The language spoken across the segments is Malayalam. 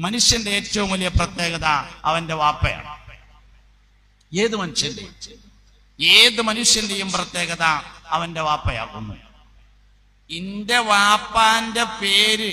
മനുഷ്യന്റെ ഏറ്റവും വലിയ പ്രത്യേകത അവന്റെ വാപ്പയാണ്. ഏത് മനുഷ്യന്റെ? ഏത് മനുഷ്യന്റെയും പ്രത്യേകത അവന്റെ വാപ്പയാകുന്നു. എന്റെ വാപ്പാന്റെ പേര്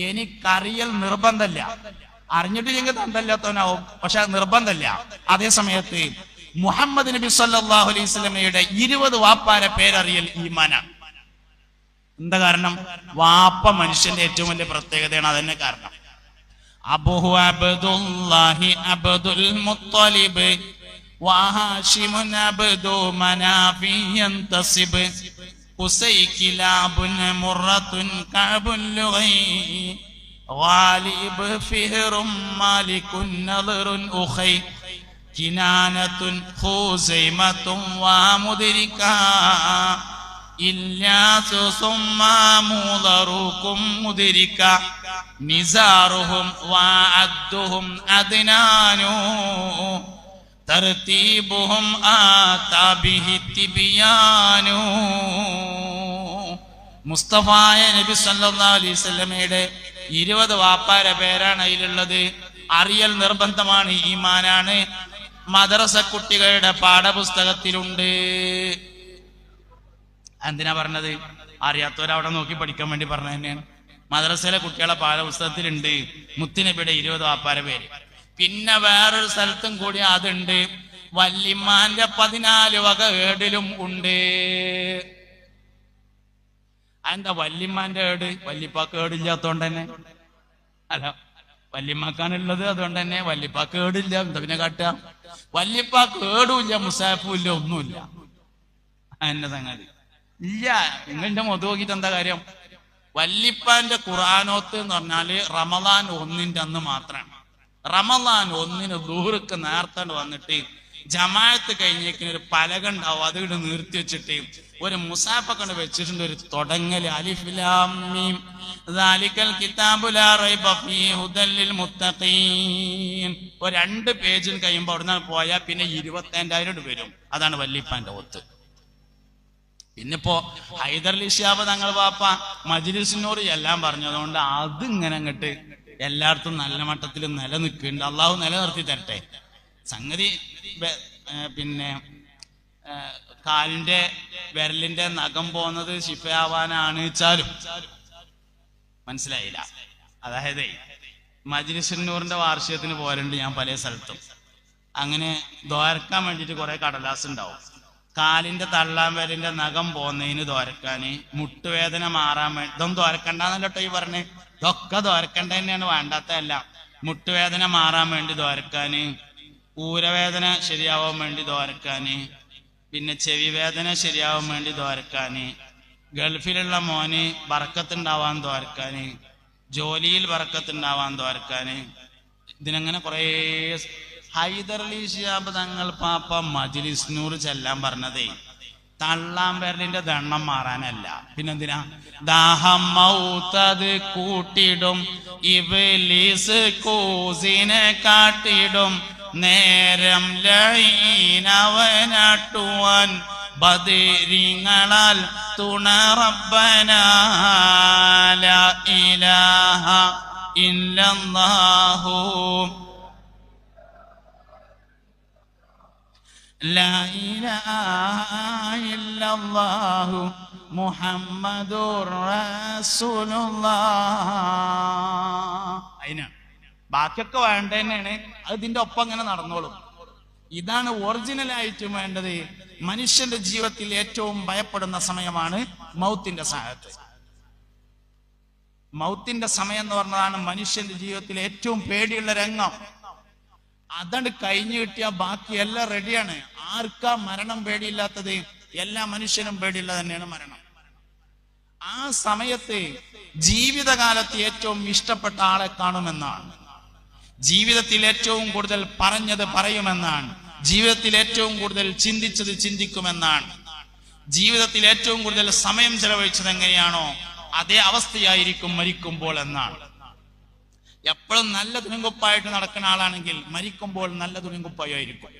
എനിക്കറിയൽ നിർബന്ധമില്ല ഞങ്ങൾ തന്തല്ലാത്തവനാവും. പക്ഷെ നിർബന്ധമില്ല അതേ സമയത്ത് മുഹമ്മദ് നബി സല്ലാഹു അലൈഹി സ്വലമയുടെ ഇരുപത് വാപ്പാരെ പേരറിയൽ ഈമാനാണ്. എന്താ കാരണം? വാപ്പ മനുഷ്യന്റെ ഏറ്റവും വലിയ പ്രത്യേകതയാണ് അതന്നെ കാരണം. അബുഹു അബ്ദുല്ലാഹി അബ്ദുൽ മുത്തലിബ് വഹാഷിമുൻ അബ്ദു മനാഫി യന്തസിബ് ഉസൈക്കിലാബുൻ മുറത്തുൻ കഅബുൽ ലുഗൈ غالب فهر مالك نظر أخي كنانة خزيمة ومدركا ഇല്ലാസു സുമ്മാമൂലറൂക്കും മുതിരിക്ക. നിസാറുഹും വാഅദ്ദുഹും അദ്നാനു തർതീബുഹും ആതാബിഹി തിബിയാനു. മുസ്തഫായ നബി സല്ലല്ലാഹു അലൈഹി വസല്ലമയുടെ ഇരുപത് വാപ്പാര പേരാണ് അതിലുള്ളത്. അറിയൽ നിർബന്ധമാണ് ഈമാനാണ്. മദ്രസ കുട്ടികളുടെ പാഠപുസ്തകത്തിലുണ്ട്. എന്തിനാ പറഞ്ഞത്? അറിയാത്തവരവിടെ നോക്കി പഠിക്കാൻ വേണ്ടി പറഞ്ഞ തന്നെയാണ്. മദ്രസയിലെ കുട്ടികളെ പാഠപുസ്തകത്തിലുണ്ട്. മുത്തുനബിയുടെ ഇരുപത് വാപ്പാര പേര്. പിന്നെ വേറൊരു സ്ഥലത്തും കൂടി അതുണ്ട്. വല്യമ്മാന്റെ പതിനാല് വക ഏടിലും ഉണ്ട്. അതെന്താ വല്ലിമാന്റെ ഏട്? വല്യപ്പാക്ക് ഏടില്ലാത്തോണ്ട് തന്നെ. അല്ല വല്യമ്മക്കാണുള്ളത് അതുകൊണ്ട് തന്നെ വല്യപ്പാക്ക് ഏടില്ല. എന്താ പിന്നെ കാട്ടുക? വല്യപ്പാക്ക് ഏടുമില്ല മുസാഫും ഇല്ല ഒന്നുമില്ല. എന്റെ സംഗതി. ഇല്ല. നിങ്ങളുടെ മുതു നോക്കിയിട്ട് എന്താ കാര്യം? വല്ലിപ്പാന്റെ ഖുറാനോത്ത് എന്ന് പറഞ്ഞാൽ റമദാൻ ഒന്നിന്റെ അന്ന് മാത്രമാണ്. റമദാൻ ഒന്നിന് ദൂർക്ക് നേർത്തെ വന്നിട്ട് ജമാഅത്ത് കഴിഞ്ഞേക്കിന് ഒരു പലക ഉണ്ടാവും. അത് ഇവിടെ നിർത്തി വെച്ചിട്ട് ഒരു മുസാഫൊക്കെ വെച്ചിട്ടുണ്ട്. ഒരു തുടങ്ങൽ. അലിഫിലാം മീം. ദാലിക്കൽ കിതാബു ലാ റൈബ ഫീഹി മുത്തഖീൻ. ഒരു രണ്ട് പേജിൽ കഴിയുമ്പോൾ അവിടുന്ന് പോയാൽ പിന്നെ ഇരുപത്തഞ്ചായിരം വരും. അതാണ് വല്ലിപ്പാന്റെ ഒത്ത്. പിന്നിപ്പോ ഹൈദർലി ഷിയാബ് തങ്ങൾ പാപ്പ മജിലിസിനോട് എല്ലാം പറഞ്ഞതുകൊണ്ട് അത് ഇങ്ങനെ അങ്ങട്ട് എല്ലായിടത്തും നല്ല മട്ടത്തിൽ നിലനിൽക്കുന്നുണ്ട്. അള്ളാഹു നിലനിർത്തി തരട്ടെ. സംഗതി പിന്നെ കാലിന്റെ വിരലിന്റെ നഖം പോകുന്നത് ശിഫയാവാനാണ് വെച്ചാലും മനസ്സിലായില്ല. അതായത് മജ്ലിസുന്നൂറിന്റെ വാർഷികത്തിന് പോലുണ്ട് ഞാൻ പല സ്ഥലത്തും. അങ്ങനെ ദ്വാരക്കാൻ വേണ്ടിയിട്ട് കുറെ കടലാസ് ഉണ്ടാവും. കാലിന്റെ തള്ളാൻ വരലിന്റെ നഖം പോന്നതിന് തോരക്കാന് മുട്ടുവേദന മാറാൻ വേണ്ടി ഇതൊന്നും തോരക്കണ്ടെന്നല്ലോട്ടോ ഈ പറഞ്ഞ്? ഇതൊക്കെ തോരക്കണ്ട തന്നെയാണ് വേണ്ടാത്തതല്ല. മുട്ടുവേദന മാറാൻ വേണ്ടി തോരക്കാന് ഊരവേദന ശരിയാവാൻ വേണ്ടി തോരക്കാന് പിന്നെ ചെവി വേദന ശരിയാവാൻ വേണ്ടി തോരക്കാന് ഗൾഫിലുള്ള മോന് വറക്കത്തുണ്ടാവാൻ തോരക്കാന് ജോലിയിൽ വറക്കത്തുണ്ടാവാൻ തോരക്കാന് ഇതിനങ്ങനെ കുറേ ഹൈദർലി ഷിയാബ് തങ്ങൾ പാപ്പ മജ്ലിസ്നൂർ ചെല്ലാൻ പറഞ്ഞതേ. തള്ളാൻ പേരലിന്റെ ദണ്ണം മാറാനല്ല. പിന്നെന്തിനാ? ദാഹം മൗത്തത് കൂട്ടിടും ഇവലീസ് കൂസിനെ കാട്ടിടും നേരം ലൈനവനാട്ടുവാൻ ബദിരിങ്ങളാൽ തുണറബനാല ഇലാഹ ഇല്ലല്ലാഹു അതിനാണ് ബാക്കിയൊക്കെ വേണ്ട തന്നെയാണ് അതിന്റെ ഒപ്പം അങ്ങനെ നടന്നോളും. ഇതാണ് ഒറിജിനൽ ആയിട്ട് വേണ്ടത് മനുഷ്യന്റെ ജീവിതത്തിൽ ഏറ്റവും ഭയപ്പെടുന്ന സമയമാണ് മൗത്തിന്റെ സമയത്ത്. മൗത്തിന്റെ സമയം എന്ന് പറഞ്ഞതാണ് മനുഷ്യന്റെ ജീവിതത്തിൽ ഏറ്റവും പേടിയുള്ള രംഗം. അതണ്ട് കഴിഞ്ഞു കിട്ടിയ ബാക്കി എല്ലാം റെഡിയാണ് ആർക്കാ മരണം പേടിയില്ലാത്തത്? എല്ലാ മനുഷ്യനും പേടിയുള്ള തന്നെയാണ് മരണം. ആ സമയത്ത് ജീവിതകാലത്ത് ഏറ്റവും ഇഷ്ടപ്പെട്ട ആളെ കാണുമെന്നാണ്. ജീവിതത്തിൽ ഏറ്റവും കൂടുതൽ പറഞ്ഞത് പറയുമെന്നാണ്. ജീവിതത്തിൽ ഏറ്റവും കൂടുതൽ ചിന്തിച്ചത് ചിന്തിക്കുമെന്നാണ്. ജീവിതത്തിൽ ഏറ്റവും കൂടുതൽ സമയം ചെലവഴിച്ചത് എങ്ങനെയാണോ അതേ അവസ്ഥയായിരിക്കും മരിക്കുമ്പോൾ എന്നാണ്. എപ്പോഴും നല്ല തുണിങ്കുപ്പായിട്ട് നടക്കുന്ന ആളാണെങ്കിൽ മരിക്കുമ്പോൾ നല്ല തുണിങ്കുപ്പായിരിക്കും.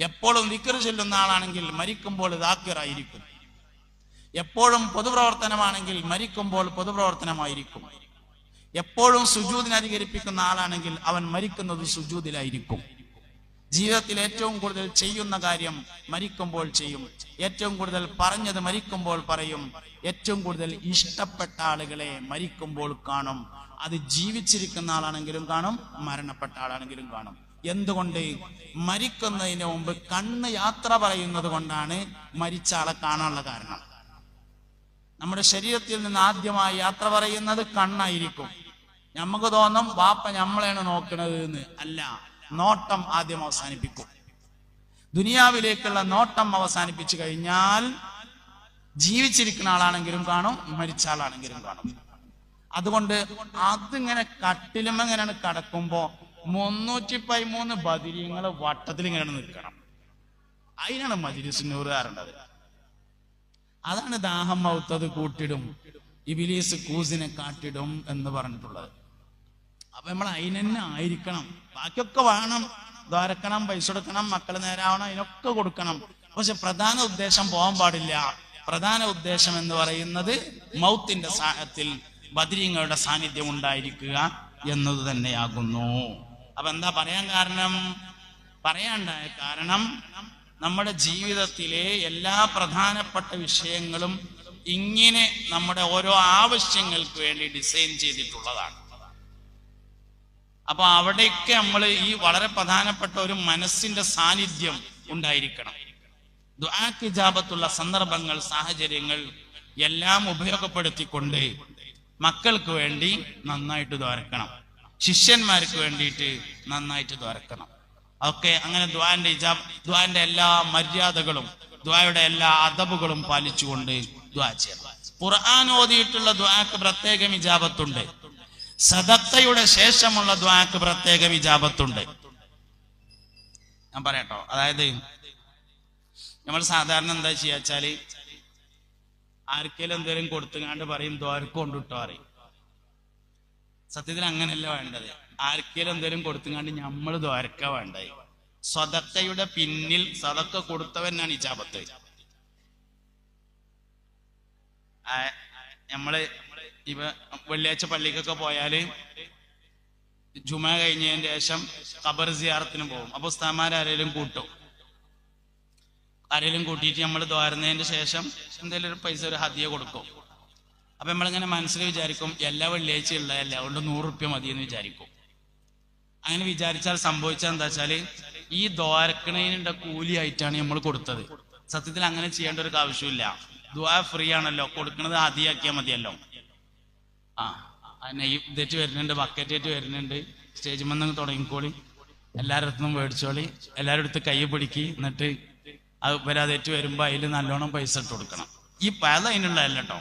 എപ്പോഴും വിക്ര ചെല്ലുന്ന ആളാണെങ്കിൽ മരിക്കുമ്പോൾ ദാക്കിറായിരിക്കും എപ്പോഴും പൊതുപ്രവർത്തനമാണെങ്കിൽ മരിക്കുമ്പോൾ പൊതുപ്രവർത്തനമായിരിക്കും. എപ്പോഴും സുജൂദിനെ അധികരിപ്പിക്കുന്ന ആളാണെങ്കിൽ അവൻ മരിക്കുന്നത് സുജൂതിലായിരിക്കും. ജീവിതത്തിൽ ഏറ്റവും കൂടുതൽ ചെയ്യുന്ന കാര്യം മരിക്കുമ്പോൾ ചെയ്യും. ഏറ്റവും കൂടുതൽ പറഞ്ഞത് മരിക്കുമ്പോൾ പറയും. ഏറ്റവും കൂടുതൽ ഇഷ്ടപ്പെട്ട ആളുകളെ മരിക്കുമ്പോൾ കാണും. അത് ജീവിച്ചിരിക്കുന്ന ആളാണെങ്കിലും കാണും മരണപ്പെട്ട ആളാണെങ്കിലും കാണും. എന്തുകൊണ്ട്? മരിക്കുന്നതിന് മുമ്പ് കണ്ണ് യാത്ര പറയുന്നത് കൊണ്ടാണ് മരിച്ച ആളെ കാണാനുള്ള കാരണം. നമ്മുടെ ശരീരത്തിൽ നിന്ന് ആദ്യമായി യാത്ര പറയുന്നത് കണ്ണായിരിക്കും. നമുക്ക് തോന്നും വാപ്പ നമ്മളെയാണ് നോക്കുന്നത് എന്ന് അല്ല നോട്ടം ആദ്യം അവസാനിപ്പിക്കും. ദുനിയാവിലേക്കുള്ള നോട്ടം അവസാനിപ്പിച്ചു കഴിഞ്ഞാൽ ജീവിച്ചിരിക്കുന്ന ആളാണെങ്കിലും കാണും മരിച്ച ആളാണെങ്കിലും കാണും. അതുകൊണ്ട് അതിങ്ങനെ കട്ടിലും എങ്ങനെയാണ് കടക്കുമ്പോ മുന്നൂറ്റി പതിമൂന്ന് ബദിരിയങ്ങൾ വട്ടത്തിൽ ഇങ്ങനെ നിൽക്കണം. അതിനാണ് മജിലിസിനൂറ് കാരേണ്ടത്. അതാണ് ദാഹം മൗത്തത് കൂട്ടിടും. ഇബിലീസ് കൂസിനെ കാട്ടിടും എന്ന് പറഞ്ഞിട്ടുള്ളത്. അപ്പൊ നമ്മൾ അതിനെന്നെ ആയിരിക്കണം. ബാക്കിയൊക്കെ വേണം. ദ്വാരക്കണം പൈസ കൊടുക്കണം മക്കൾ നേരാവണം അതിനൊക്കെ കൊടുക്കണം. പക്ഷെ പ്രധാന ഉദ്ദേശം പോകാൻ പാടില്ല. പ്രധാന ഉദ്ദേശം എന്ന് പറയുന്നത് മൗത്തിന്റെ സാഹത്തിൽ ബദ്രീങ്ങളുടെ സാന്നിധ്യം ഉണ്ടായിരിക്കുക എന്നത് തന്നെയാകുന്നു. അപ്പൊ എന്താ പറയാൻ കാരണം? പറയാണ്ടായ കാരണം നമ്മുടെ ജീവിതത്തിലെ എല്ലാ പ്രധാനപ്പെട്ട വിഷയങ്ങളും ഇങ്ങനെ നമ്മുടെ ഓരോ ആവശ്യങ്ങൾക്ക് വേണ്ടി ഡിസൈൻ ചെയ്തിട്ടുള്ളതാണ്. അപ്പൊ അവിടേക്ക് നമ്മൾ ഈ വളരെ പ്രധാനപ്പെട്ട ഒരു മനസ്സിന്റെ സാന്നിധ്യം ഉണ്ടായിരിക്കണം. ദുആക്ക് ഇജാബത്തുള്ള സന്ദർഭങ്ങൾ സാഹചര്യങ്ങൾ എല്ലാം ഉപയോഗപ്പെടുത്തിക്കൊണ്ട് മക്കൾക്ക് വേണ്ടി നന്നായിട്ട് ദ്വാരക്കണം. ശിഷ്യന്മാർക്ക് വേണ്ടിയിട്ട് നന്നായിട്ട് ദ്വാരക്കണം. ഒക്കെ അങ്ങനെ ദ്വാന്റെ ദ്വാന്റെ എല്ലാ മര്യാദകളും ദ്വായുടെ എല്ലാ അദബുകളും പാലിച്ചുകൊണ്ട് ദ്വാ ചെയ്യണം. ഖുർആൻ ഓതിയിട്ടുള്ള ദ്വാക്ക് പ്രത്യേകം ഇജാപത്തുണ്ട് സദത്തയുടെ ശേഷമുള്ള ദ്വാക്ക് പ്രത്യേകം ഇജാപത്തുണ്ട് ഞാൻ പറയട്ടോ. അതായത് നമ്മൾ സാധാരണ എന്താ ചെയ്യാച്ചാൽ ആർക്കേലും എന്തെങ്കിലും കൊടുത്തുങ്ങാണ്ട് പറയും ദ്വാരക്ക് കൊണ്ടുവിട്ടോ അറിയും സത്യത്തിൽ അങ്ങനെയല്ല വേണ്ടത്. ആർക്കെങ്കിലും എന്തെങ്കിലും കൊടുത്തുങ്ങാണ്ട് നമ്മൾ ദ്വാരക്ക വേണ്ടത്? സ്വതക്കയുടെ പിന്നിൽ സതക്ക കൊടുത്തവനാണ് ഈ ചാപത്ത് നമ്മൾ ഇവ വെള്ളിയാഴ്ച പള്ളിക്കൊക്കെ പോയാൽ ജുമ കഴിഞ്ഞതിന് ശേഷം ഖബർ സിയാറത്തിന് പോകും. അപ്പൊ ഉസ്താമാരാരേലും കൂട്ടും. ആരെങ്കിലും കൂട്ടിയിട്ട് നമ്മൾ ദ്വാരുന്നതിന് ശേഷം എന്തെങ്കിലും ഒരു പൈസ ഒരു ഹതിയെ കൊടുക്കും. അപ്പൊ നമ്മളിങ്ങനെ മനസ്സിൽ വിചാരിക്കും എല്ലാ വെള്ളിയാഴ്ച ഉള്ളതല്ല അതുകൊണ്ട് നൂറ് റുപ്യ മതി എന്ന് വിചാരിക്കും. അങ്ങനെ വിചാരിച്ചാൽ സംഭവിച്ചാൽ എന്താ വെച്ചാൽ ഈ ദ്വാരക്കണേനുള്ള കൂലിയായിട്ടാണ് നമ്മൾ കൊടുത്തത്. സത്യത്തിൽ അങ്ങനെ ചെയ്യേണ്ട ഒരു ആവശ്യമില്ല. ദ്വാ ഫ്രീ ആണല്ലോ കൊടുക്കുന്നത് ആദ്യമാക്കിയാൽ മതിയല്ലോ. ആ നെയ് ഇതേറ്റ് വരുന്നുണ്ട് ബക്കറ്റേറ്റ് വരുന്നുണ്ട്. സ്റ്റേജ് മന്ന് തുടങ്ങിക്കോളി. എല്ലാവരുടെ അടുത്തും മേടിച്ചോളി. എല്ലാവരുടെ അടുത്ത് കൈ പിടിക്കി. എന്നിട്ട് അത് വരാതേറ്റ് വരുമ്പോൾ അതിൽ നല്ലോണം പൈസ ഇട്ട് കൊടുക്കണം. ഈ വയൽ അതിനുള്ളതല്ല കേട്ടോ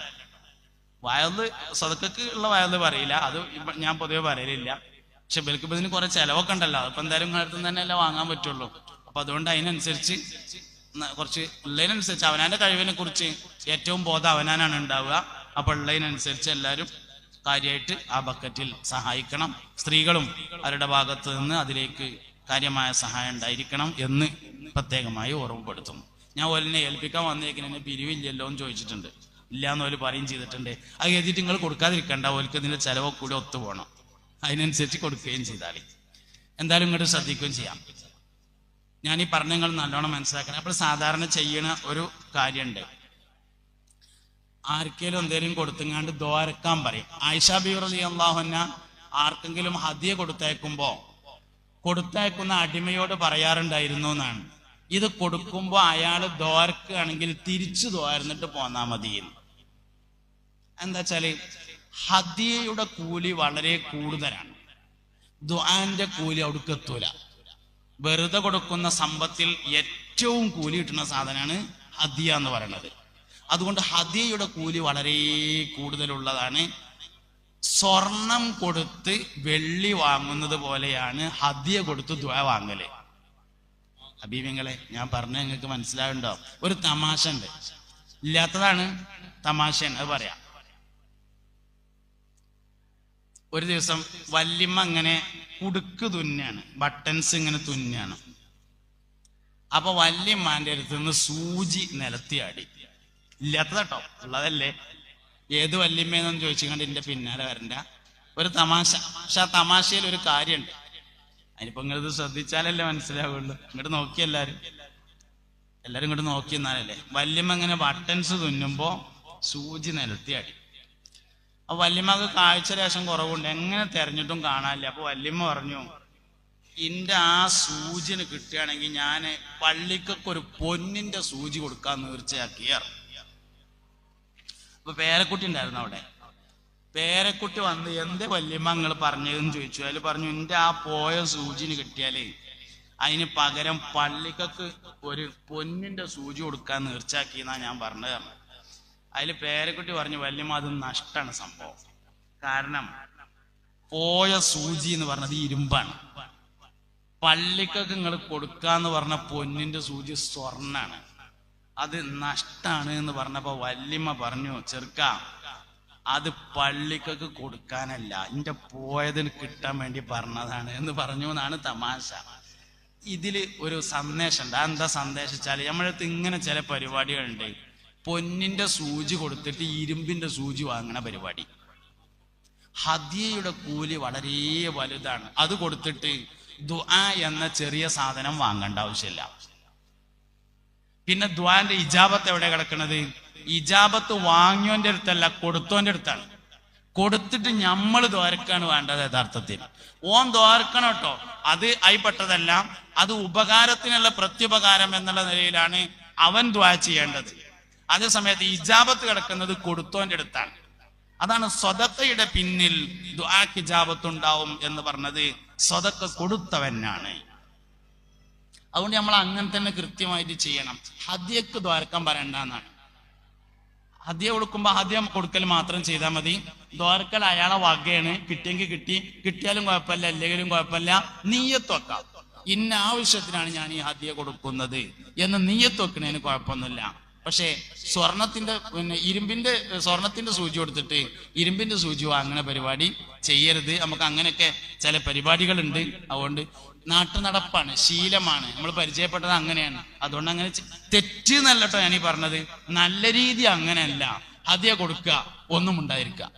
വയൽ സ്വതക്കക്ക് ഉള്ള വയൽ പറയില്ല. അത് ഞാൻ പൊതുവെ പറയലില്ല. പക്ഷെ ബൽക്ക് ഇപ്പൊ ഇതിന് കുറെ ചെലവൊക്കെ ഉണ്ടല്ലോ. അതിപ്പോ എന്തായാലും നിങ്ങളുടെ തന്നെ അല്ലേ വാങ്ങാൻ പറ്റുള്ളൂ. അപ്പൊ അതുകൊണ്ട് അതിനനുസരിച്ച് കുറച്ച് ഉള്ളതിനനുസരിച്ച് അവനാന്റെ കഴിവിനെ കുറിച്ച് ഏറ്റവും ബോധം അവനാനാണ് ഉണ്ടാവുക. അപ്പൊ ഉള്ളതിനനുസരിച്ച് എല്ലാവരും കാര്യമായിട്ട് ആ ബക്കറ്റിൽ സഹായിക്കണം. സ്ത്രീകളും അവരുടെ ഭാഗത്ത് നിന്ന് അതിലേക്ക് കാര്യമായ സഹായം ഉണ്ടായിരിക്കണം എന്ന് പ്രത്യേകമായി ഓർമ്മപ്പെടുത്തുന്നു. ഞാൻ ഓലിനെ ഏൽപ്പിക്കാൻ വന്നേക്കിനെ പിരിവില്ലല്ലോ എന്ന് ചോദിച്ചിട്ടുണ്ട്. ഇല്ല എന്ന് ഓൽ പറയും ചെയ്തിട്ടുണ്ട്. അത് എഴുതിയിട്ട് നിങ്ങൾ കൊടുക്കാതിരിക്കണ്ട. ഓൽക്ക് ഇതിന്റെ ചെലവൊക്കെ കൂടി ഒത്തു പോകണം അതിനനുസരിച്ച് കൊടുക്കുകയും ചെയ്താൽ എന്തായാലും ഇങ്ങോട്ട് ശ്രദ്ധിക്കുകയും ചെയ്യാം. ഞാൻ ഈ പറഞ്ഞ നിങ്ങൾ നല്ലോണം മനസ്സിലാക്കണം. അപ്പോൾ സാധാരണ ചെയ്യണ ഒരു കാര്യമുണ്ട്. ആർക്കെങ്കിലും എന്തെങ്കിലും കൊടുത്തുങ്ങാണ്ട് ദ്വാരക്കാൻ പറയും. ആയിഷ അലി അള്ളാഹുന്ന ആർക്കെങ്കിലും ഹദിയ കൊടുത്തയക്കുമ്പോ കൊടുത്തയക്കുന്ന അടിമയോട് പറയാറുണ്ടായിരുന്നു എന്നാണ്. ഇത് കൊടുക്കുമ്പോൾ അയാൾ ദോർക്കുകയാണെങ്കിൽ തിരിച്ചു ദോർന്നിട്ട് പോന്നാ മതി. എന്താ വെച്ചാൽ ഹദിയയുടെ കൂലി വളരെ കൂടുതലാണ്. ദുആന്റെ കൂലി അവിടേക്ക് എത്തൂല. വെറുതെ കൊടുക്കുന്ന സമ്പത്തിൽ ഏറ്റവും കൂലി കിട്ടുന്ന സാധനമാണ് ഹദിയ എന്ന് പറയുന്നത്. അതുകൊണ്ട് ഹദിയയുടെ കൂലി വളരെ കൂടുതലുള്ളതാണ്. സ്വർണം കൊടുത്ത് വെള്ളി വാങ്ങുന്നത് പോലെയാണ് ഹദിയ കൊടുത്ത് ദ വാങ്ങൽ. അബീബിങ്ങളെ ഞാൻ പറഞ്ഞ നിങ്ങൾക്ക് മനസ്സിലാവുണ്ടോ? ഒരു തമാശ ഉണ്ട് ഇല്ലാത്തതാണ് തമാശ അത് പറയാം. ഒരു ദിവസം വല്യമ്മ ഇങ്ങനെ കുടുക്ക് തുന്നാണ്. ബട്ടൺസ് ഇങ്ങനെ തുന്നാണ്. അപ്പൊ വല്യമ്മാന്റെ അടുത്ത് നിന്ന് സൂചി നിലത്തിയാടി. ഇല്ലാത്തതാട്ടോ ഉള്ളതല്ലേ? ഏത് വല്യമ്മയെന്നൊന്നും ചോദിച്ചു എന്റെ പിന്നാലെ വരണ്ട. ഒരു തമാശ പക്ഷെ ആ തമാശയിൽ ഒരു കാര്യമുണ്ട്. അതിനിപ്പോ ഇങ്ങനത് ശ്രദ്ധിച്ചാലല്ലേ മനസ്സിലാവുള്ളൂ. ഇങ്ങോട്ട് നോക്കി എല്ലാരും. എല്ലാരും ഇങ്ങോട്ട് നോക്കി എന്നാലല്ലേ വല്യമ്മ ഇങ്ങനെ ബട്ടൺസ് തുന്നുമ്പോ സൂചി നിലത്തി അടി. അപ്പൊ വല്യമ്മക്ക് കാഴ്ച ലേശം കുറവുണ്ട്. എങ്ങനെ തെരഞ്ഞിട്ടും കാണാനില്ല. അപ്പൊ വല്യമ്മ പറഞ്ഞു ഇന്റെ ആ സൂചിന് കിട്ടുകയാണെങ്കിൽ ഞാൻ പള്ളിക്കൊക്കെ ഒരു പൊന്നിന്റെ സൂചി കൊടുക്കാൻ തീർച്ചയാക്കിയാറ് അപ്പൊ പേരക്കുട്ടി ഉണ്ടായിരുന്നു അവിടെ. പേരക്കുട്ടി വന്ന് എന്തേ വല്യമ്മ നിങ്ങൾ പറഞ്ഞതെന്ന് ചോദിച്ചു. അതിൽ പറഞ്ഞു എന്റെ ആ പോയ സൂചിന് കിട്ടിയാലേ അതിന് പകരം പള്ളിക്കൊക്കെ ഒരു പൊന്നിന്റെ സൂചി കൊടുക്കാൻ നേർച്ചാക്കിയെന്നാ ഞാൻ പറഞ്ഞത് അതിൽ പേരക്കുട്ടി പറഞ്ഞു വല്യമ്മ അത് നഷ്ടാണ് സംഭവം. കാരണം പോയ സൂചി എന്ന് പറഞ്ഞത് ഇരുമ്പാണ്. പള്ളിക്കൊക്കെ നിങ്ങൾ കൊടുക്കാന്ന് പറഞ്ഞ പൊന്നിന്റെ സൂചി സ്വർണാണ്. അത് നഷ്ടാണ് എന്ന് പറഞ്ഞപ്പോ വല്യമ്മ പറഞ്ഞു ചെറുക്ക അത് പള്ളിക്കൊക്കെ കൊടുക്കാനല്ല എന്റെ പോയതിന് കിട്ടാൻ വേണ്ടി പറഞ്ഞതാണ് എന്ന് പറഞ്ഞു എന്നാണ് തമാശ. ഇതിൽ ഒരു സന്ദേശം ഉണ്ട് എന്താ സന്ദേശിച്ചാൽ നമ്മളടുത്ത് ഇങ്ങനെ ചില പരിപാടികളുണ്ട്. പൊന്നിന്റെ സൂചി കൊടുത്തിട്ട് ഇരുമ്പിന്റെ സൂചി വാങ്ങണ പരിപാടി. ഹദിയയുടെ കൂലി വളരെ വലുതാണ്. അത് കൊടുത്തിട്ട് ദുആ എന്ന ചെറിയ സാധനം വാങ്ങേണ്ട ആവശ്യമില്ല. പിന്നെ ദ്വാന്റെ ഇജാബത്ത് എവിടെ കിടക്കുന്നത് ഇജാബത്ത് വാങ്ങിയോന്റെ അടുത്തല്ല കൊടുത്തോന്റെ അടുത്താണ്. കൊടുത്തിട്ട് നമ്മൾ ദ്വാരക്കാണ് വേണ്ടത് യഥാർത്ഥത്തിൽ. ഓൻ ദ്വാരക്കണം കേട്ടോ. അത് അയിപ്പെട്ടതല്ല അത് ഉപകാരത്തിനുള്ള പ്രത്യുപകാരം എന്നുള്ള നിലയിലാണ് അവൻ ദ്വാ ചെയ്യേണ്ടത്. അതേ സമയത്ത് ഇജാബത്ത് കിടക്കുന്നത് കൊടുത്തോന്റെ അടുത്താണ്. അതാണ് സ്വതക്കയുടെ പിന്നിൽ ദ്വാക്ക് ഇജാബത്ത് ഉണ്ടാവും എന്ന് പറഞ്ഞത് സ്വതക്ക കൊടുത്തവനാണ്. അതുകൊണ്ട് നമ്മൾ അങ്ങനെ തന്നെ കൃത്യമായിട്ട് ചെയ്യണം. ഹദ്യക്ക് ദ്വാരക്കാൻ പറയണ്ടെന്നാണ്. ഹദ്യ കൊടുക്കുമ്പോൾ ഹദ്യം കൊടുക്കൽ മാത്രം ചെയ്താൽ മതി. ദ്വാരക്കൽ അയാളെ വകയാണ്. കിട്ടിയെങ്കിൽ കിട്ടി. കിട്ടിയാലും കുഴപ്പമില്ല. അല്ലെങ്കിലും കുഴപ്പമില്ല. നീയത്ത് ഇന്ന ആവശ്യത്തിനാണ് ഞാൻ ഈ ഹദ്യ കൊടുക്കുന്നത്. എന്ന് നീയത്ത് കുഴപ്പമൊന്നുമില്ല. പക്ഷേ സ്വർണത്തിന്റെ പിന്നെ ഇരുമ്പിന്റെ സ്വർണത്തിന്റെ സൂചി കൊടുത്തിട്ട് ഇരുമ്പിന്റെ സൂചി വാങ്ങുന്ന പരിപാടി ചെയ്യരുത്. നമുക്ക് അങ്ങനെയൊക്കെ ചില പരിപാടികളുണ്ട്. അതുകൊണ്ട് നാട്ടു നടപ്പാണ് ശീലമാണ്. നമ്മൾ പരിചയപ്പെട്ടത് അങ്ങനെയാണ്. അതുകൊണ്ട് അങ്ങനെ തെറ്റ് എന്നല്ല ഈ പറഞ്ഞത്. നല്ല രീതി അങ്ങനെയല്ല. ഹതിയ കൊടുക്കുക ഒന്നും ഉണ്ടായിരിക്കുക.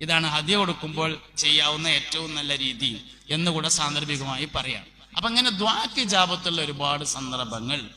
ഇതാണ് ഹതിയ കൊടുക്കുമ്പോൾ ചെയ്യാവുന്ന ഏറ്റവും നല്ല രീതി എന്നുകൂടെ സാന്ദർഭികമായി പറയാം. അപ്പൊ അങ്ങനെ ദ്വാക്ക് ജാപത്തുള്ള ഒരുപാട് സന്ദർഭങ്ങൾ